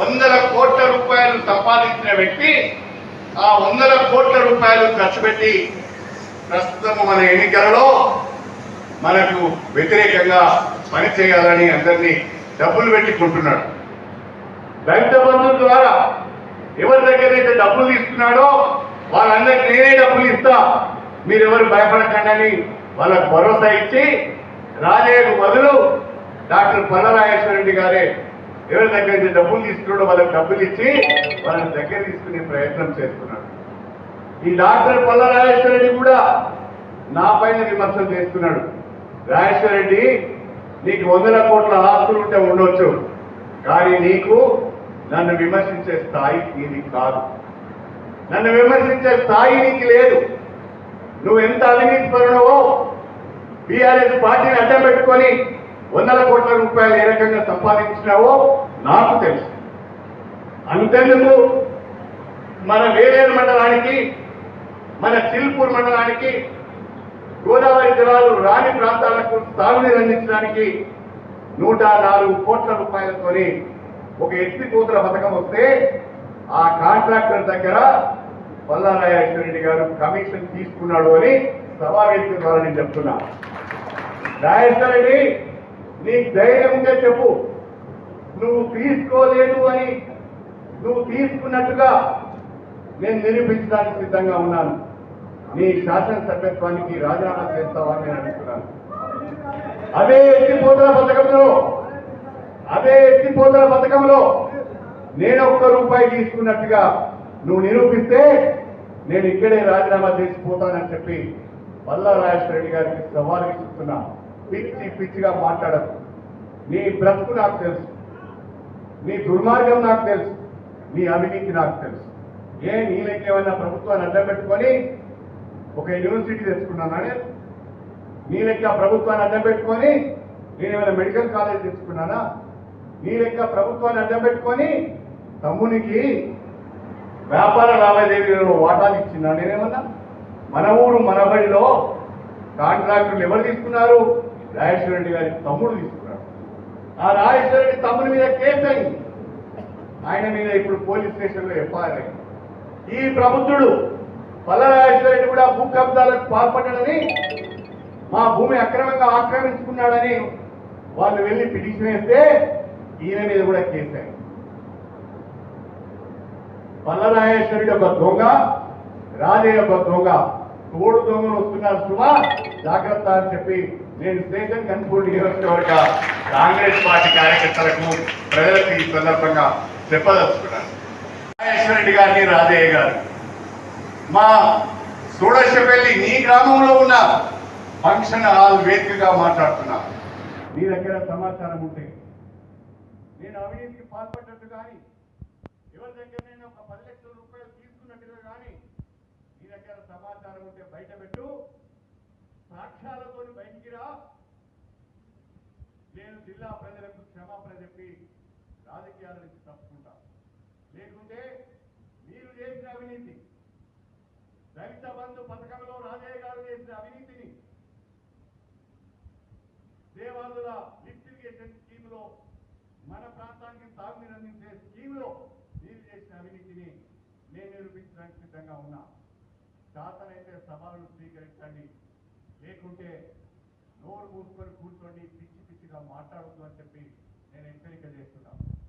వందల కోట్ల రూపాయలు సంపాదించిన వ్యక్తి ఆ వందల కోట్ల రూపాయలు ఖర్చు పెట్టి ప్రస్తుతం మన ఎన్నికలలో మనకు వ్యతిరేకంగా పనిచేయాలని అందరినీ డబ్బులు పెట్టి కొంటున్నాడు దళిత బంధువుల ద్వారా ఎవరి దగ్గర అయితే డబ్బులు తీసుకున్నాడో వాళ్ళందరికీ నేనే డబ్బులు ఇస్తా. మీరెవరు భయపడకండి వాళ్ళకు భరోసా ఇచ్చి రాజయ్యకు బదులు డాక్టర్ పల్లరాజేశ్వర రెడ్డి గారే ఎవరి దగ్గర అయితే డబ్బులు తీసుకున్నాడో వాళ్ళకి డబ్బులు ఇచ్చి వాళ్ళని దగ్గర తీసుకునే ప్రయత్నం చేస్తున్నాడు. ఈ డాక్టర్ పల్ల రాజేశ్వర రెడ్డి కూడా నా పైన విమర్శలు చేస్తున్నాడు. రాజేశ్వర రెడ్డి నీకు వందల కోట్ల ఆస్తులు ఉంటే ఉండొచ్చు కానీ నీకు నన్ను విమర్శించే స్థాయి ఇది కాదు. నన్ను విమర్శించే స్థాయి నీకు లేదు. నువ్వు ఎంత అవినీతి పరుడవో బీఆర్ఎస్ పార్టీని అడ్డం పెట్టుకొని వందల కోట్ల రూపాయలు ఏ రకంగా సంపాదించినావో నాకు తెలుసు. అంతెందుకు? మన వేలేరు మండలానికి మన సిల్పూర్ మండలానికి గోదావరి జలాలు రాని ప్రాంతాలకు తాగునీరు అందించడానికి నూట నాలుగు కోట్ల రూపాయలతోని ఒక ఎత్తిపోతుల పథకం వస్తే ఆ కాంట్రాక్టర్ దగ్గర పల్లారాయేశ్వరరెడ్డి గారు కమిషన్ తీసుకున్నాడు అని సమావేశం ద్వారా నేను చెప్తున్నా. రాజేశ్వరరెడ్డి నీకు ధైర్యంగా చెప్పు. నువ్వు తీసుకోలేదు అని నువ్వు తీసుకున్నట్టుగా నేను నిరూపించడానికి సిద్ధంగా ఉన్నాను. నీ శాసనసభ్యత్వానికి రాజీనామా చేస్తావా నేను అనుకున్నాను. అదే ఎత్తిపోతల పథకంలో అదే ఎత్తిపోతల పథకంలో నేను ఒక్క రూపాయి తీసుకున్నట్టుగా నువ్వు నిరూపిస్తే నేను ఇక్కడే రాజీనామా చేసిపోతానని చెప్పి పల్లా రాజేశ్వర రెడ్డి గారికి సవాల్ ఇస్తున్నా పిచ్చి పిచ్చిగా మాట్లాడదు నీ బ్రతుకు నాకు తెలుసు. నీ దుర్మార్గం నాకు తెలుసు. నీ అవినీతి నాకు తెలుసు. ఏ నీ ప్రభుత్వాన్ని అడ్డం పెట్టుకొని ఒక యూనివర్సిటీ తెచ్చుకున్నానా నేను? నీ లెక్క ప్రభుత్వాన్ని అడ్డం పెట్టుకొని నేను ఏమైనా మెడికల్ కాలేజ్ తెచ్చుకున్నానా? నీ లెక్క ప్రభుత్వాన్ని అడ్డం పెట్టుకొని తమ్మునికి వ్యాపార లావాదేవీలలో వాటాలు ఇచ్చిందా నేనేమన్నా? మన ఊరు మన బడిలో కాంట్రాక్టర్లు ఎవరు తీసుకున్నారు? రాజేశ్వర రెడ్డి గారి తమ్ముడు తీసుకున్నాడు. ఆ రాజేశ్వర రెడ్డి తమ్ముడి మీద కేసు అయింది. ఆయన మీద ఇప్పుడు పోలీస్ స్టేషన్లో ఎఫ్ఐఆర్ అయింది. ఈ ప్రబుద్ధుడు పల్లరాజేశ్వర రెడ్డి కూడా భూ కబ్జాలకు పాల్పడ్డాడని మా భూమి అక్రమంగా ఆక్రమించుకున్నాడని వాళ్ళు వెళ్ళి పిటిషన్ వేస్తే ఈయన మీద కూడా కేసు అయింది. పల్లరాజేశ్వరుడు ఒక దొంగ రాజే ఒక దొంగ. తోడు దొంగలు వస్తున్నారు సుమా జాగ్రత్త అని చెప్పి నేను స్నేహం కన్పూర్ నియోజకవర్గ కాంగ్రెస్ పార్టీ కార్యకర్తలకు ప్రజలకు ఈ సందర్భంగా చెప్పదలుచుకున్నాను. రెడ్డి గారిని రాజయ్య గారు మా సూడశపల్లి నీ గ్రామంలో ఉన్న ఫంక్షన్ హాల్ వేదికగా మాట్లాడుతున్నా. నీ దగ్గర సమాచారం ఉంటే నేను అవినీతికి పాల్పడ్డట్టు కానీ ఎవరి దగ్గర నేను ఒక పది లక్షల రూపాయలు తీసుకున్నట్టుగా కానీ నీ దగ్గర సమాచారం ఉంటే బయట పెట్టు. సాక్ష్యాలతో బయటికి రా నేను జిల్లా ప్రజలకు క్షమాపణ చెప్పి రాజకీయాల నుంచి తప్పుకుంటా. లేకుంటే మీరు చేసిన అవినీతి దళిత బంధు పథకంలో రాజయ్య గారు చేసిన అవినీతిని దేవాదుల లిఫ్ట్ ఇరిగేషన్ స్కీమ్లో మన ప్రాంతానికి తాగునీరు అందించే స్కీమ్లో మీరు చేసిన అవినీతిని నేను నిరూపించడానికి సిద్ధంగా ఉన్నా. శాతనైతే సవాలు స్వీకరించండి. నోరు మూసుకొని కూర్చోండి పిచ్చి పిచ్చిగా మాట్లాడద్దు అని చెప్పి నేను హెచ్చరిక చేస్తున్నాను.